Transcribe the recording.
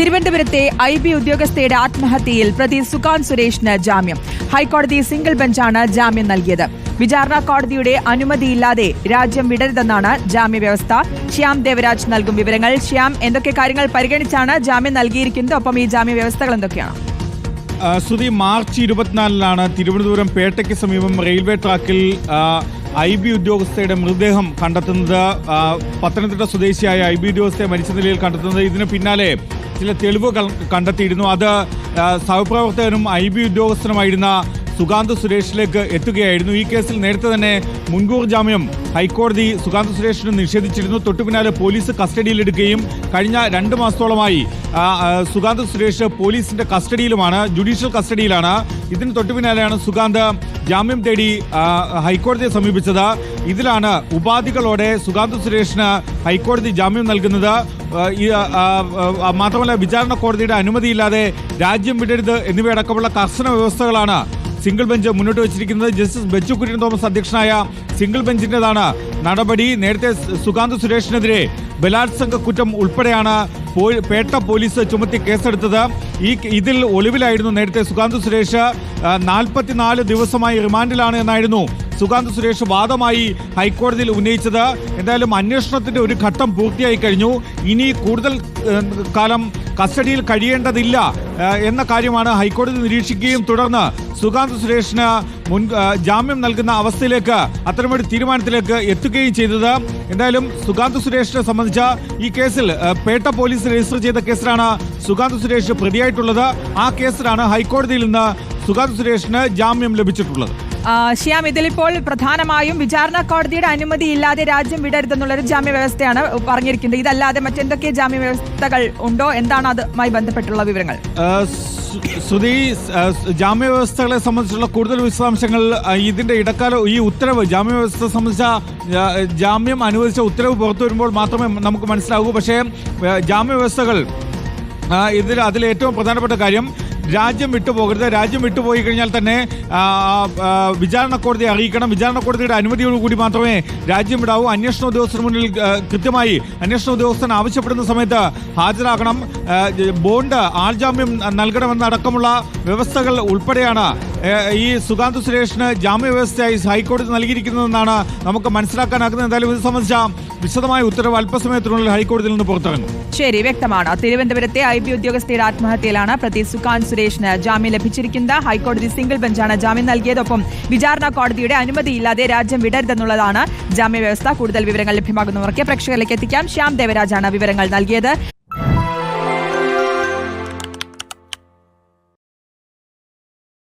തിരുവനന്തപുരത്തെ I B ഉദ്യോഗസ്ഥയുടെ ആത്മഹത്യയിൽ പ്രതി സുകാന്ത് സുരേഷിന് ജാമ്യം. ഹൈക്കോടതി സിംഗിൾ ബെഞ്ചാണ് ജാമ്യം നൽകിയത്. വിചാരണ കോടതിയുടെ അനുമതിയില്ലാതെ രാജ്യം വിടരുതെന്നാണ് ജാമ്യ വ്യവസ്ഥ ശ്യാം ദേവരാജ് നൽകും വിവരങ്ങൾ. ശ്യാം എന്തൊക്കെ കാര്യങ്ങൾ പരിഗണിച്ചാണ് ജാമ്യം നൽകിയിരിക്കുന്നത്? ഒപ്പം ഈ ജാമ്യ വ്യവസ്ഥകൾ എന്തൊക്കെയാണ് ശ്രുതി മാർച്ച് ഇരുപത്തിനാലിനാണ് തിരുവനന്തപുരം പേട്ടയ്ക്ക് സമീപം റെയിൽവേ ട്രാക്കിൽ ഐ ബി ഉദ്യോഗസ്ഥയുടെ മൃതദേഹം കണ്ടെത്തുന്നത്. പത്തനംതിട്ട സ്വദേശിയായ ഐ ബി ഉദ്യോഗസ്ഥയെ മരിച്ച നിലയിൽ കണ്ടെത്തുന്നത്. ഇതിന് പിന്നാലെ ചില തെളിവുകൾ കണ്ടെത്തിയിരുന്നു. അത് സഹപ്രവർത്തകനും ഐ ബി ഉദ്യോഗസ്ഥനുമായിരുന്ന സുകാന്ത് സുരേഷിലേക്ക് എത്തുകയായിരുന്നു. ഈ കേസിൽ നേരത്തെ തന്നെ മുൻകൂർ ജാമ്യം ഹൈക്കോടതി സുകാന്ത് സുരേഷിന് നിഷേധിച്ചിരുന്നു. തൊട്ടു പിന്നാലെ പോലീസ് കസ്റ്റഡിയിലെടുക്കുകയും കഴിഞ്ഞ രണ്ട് മാസത്തോളമായി സുകാന്ത് സുരേഷ് പോലീസിന്റെ കസ്റ്റഡിയിലുമാണ് ജുഡീഷ്യൽ കസ്റ്റഡിയിലാണ്. ഇതിന് തൊട്ടു പിന്നാലെയാണ് സുകാന്ത് ജാമ്യം തേടി ഹൈക്കോടതിയെ സമീപിച്ചത്. ഇതിലാണ് ഉപാധികളോടെ സുകാന്ത് സുരേഷിന് ഹൈക്കോടതി ജാമ്യം നൽകുന്നത്. മാത്രമല്ല വിചാരണ കോടതിയുടെ അനുമതിയില്ലാതെ രാജ്യം വിടരുത് എന്നിവയടക്കമുള്ള കർശന വ്യവസ്ഥകളാണ് സിംഗിൾ ബെഞ്ച് മുന്നോട്ട് വെച്ചിരിക്കുന്നത്. ജസ്റ്റിസ് ബെച്ചു കുര്യൻ തോമസ് അധ്യക്ഷനായ സിംഗിൾ ബെഞ്ചിന്റെതാണ് നടപടി. നേരത്തെ സുഗാന്ത് സുരേഷിനെതിരെ ബലാത്സംഗ കുറ്റം ഉൾപ്പെടെയാണ് പേട്ട പോലീസ് ചുമത്തി കേസെടുത്തത്. ഈ ഇതിൽ ഒളിവിലായിരുന്നു നേരത്തെ സുകാന്ത് സുരേഷ്. നാൽപ്പത്തിനാല് ദിവസമായി റിമാൻഡിലാണ് എന്നായിരുന്നു സുകാന്ത് സുരേഷ് വാദമായി ഹൈക്കോടതിയിൽ ഉന്നയിച്ചത്. എന്തായാലും അന്വേഷണത്തിന്റെ ഒരു ഘട്ടം പൂർത്തിയായി കഴിഞ്ഞു. ഇനി കൂടുതൽ കാലം കസ്റ്റഡിയിൽ കഴിയേണ്ടതില്ല എന്ന കാര്യമാണ് ഹൈക്കോടതി നിരീക്ഷിക്കുകയും തുടർന്ന് സുകാന്ത് സുരേഷിന് മുൻ ജാമ്യം നൽകുന്ന അവസ്ഥയിലേക്ക് അത്തരമൊരു തീരുമാനത്തിലേക്ക് എത്തുകയും ചെയ്തത്. എന്തായാലും സുകാന്ത് സുരേഷിനെ സംബന്ധിച്ച ഈ കേസിൽ പേട്ട പോലീസ് രജിസ്റ്റർ ചെയ്ത കേസിലാണ് സുകാന്ത് സുരേഷ് പ്രതിയായിട്ടുള്ളത്. ആ കേസിലാണ് ഹൈക്കോടതിയിൽ നിന്ന് സുകാന്ത് സുരേഷിന് ജാമ്യം ലഭിച്ചിട്ടുള്ളത്. ശ്യാം ഇതിലിപ്പോൾ പ്രധാനമായും വിചാരണ കോടതിയുടെ അനുമതി ഇല്ലാതെ രാജ്യം വിടരുതെന്നുള്ളൊരു ജാമ്യ വ്യവസ്ഥയാണ് പറഞ്ഞിരിക്കുന്നത്. ഇതല്ലാതെ മറ്റെന്തൊക്കെ ജാമ്യ വ്യവസ്ഥകൾ ഉണ്ടോ? എന്താണ് അതുമായി ബന്ധപ്പെട്ടുള്ള വിവരങ്ങൾ? ശ്രുതി ജാമ്യ വ്യവസ്ഥകളെ സംബന്ധിച്ചുള്ള കൂടുതൽ വിശദാംശങ്ങൾ ഇതിന്റെ ഇടക്കാല ഈ ഉത്തരവ് ജാമ്യ വ്യവസ്ഥ സംബന്ധിച്ച ജാമ്യം അനുവദിച്ച ഉത്തരവ് പുറത്തു വരുമ്പോൾ മാത്രമേ നമുക്ക് മനസ്സിലാകൂ പക്ഷേ ജാമ്യ വ്യവസ്ഥകൾ ഇതിൽ അതിൽ ഏറ്റവും പ്രധാനപ്പെട്ട കാര്യം രാജ്യം വിട്ടുപോകരുത്. രാജ്യം വിട്ടുപോയി കഴിഞ്ഞാൽ തന്നെ വിചാരണ കോടതിയെ അറിയിക്കണം. വിചാരണ കോടതിയുടെ അനുമതിയോടുകൂടി മാത്രമേ രാജ്യം വിടാവൂ. അന്വേഷണ ഉദ്യോഗസ്ഥന് മുന്നിൽ കൃത്യമായി അന്വേഷണ ഉദ്യോഗസ്ഥൻ ആവശ്യപ്പെടുന്ന സമയത്ത് ഹാജരാകണം. ബോണ്ട് ആൾജാമ്യം നൽകണമെന്നടക്കമുള്ള വ്യവസ്ഥകൾ ഉൾപ്പെടെയാണ് ഈ സുഗാന്ത് സുരേഷിന് ജാമ്യ വ്യവസ്ഥയായി ഹൈക്കോടതി നൽകിയിരിക്കുന്നതെന്നാണ് നമുക്ക് മനസ്സിലാക്കാനാകുന്നത്. എന്തായാലും ഇത് സംബന്ധിച്ച വിശദമായ ഉത്തരവ് അല്പസമയത്തിനുള്ളിൽ ഹൈക്കോടതിയിൽ നിന്ന് പുറത്തിറങ്ങും. ശരി വ്യക്തമാണ്. തിരുവനന്തപുരത്തെ ഐ ബി ഉദ്യോഗസ്ഥയുടെ ആത്മഹത്യയിലാണ് പ്രതി സുഖാൻ സുരേഷിന് ജാമ്യം ലഭിച്ചിരിക്കുന്നത്. ഹൈക്കോടതി സിംഗിൾ ബെഞ്ചാണ് ജാമ്യം നൽകിയതൊപ്പം വിചാരണ കോടതിയുടെ അനുമതിയില്ലാതെ രാജ്യം വിടരുതെന്നുള്ളതാണ് ജാമ്യ വ്യവസ്ഥ കൂടുതൽ വിവരങ്ങൾ ലഭ്യമാകുന്നവർക്ക് പ്രേക്ഷകരിലേക്ക് എത്തിക്കാം. ശ്യാം ദേവരാജാണ് വിവരങ്ങൾ നൽകിയത്.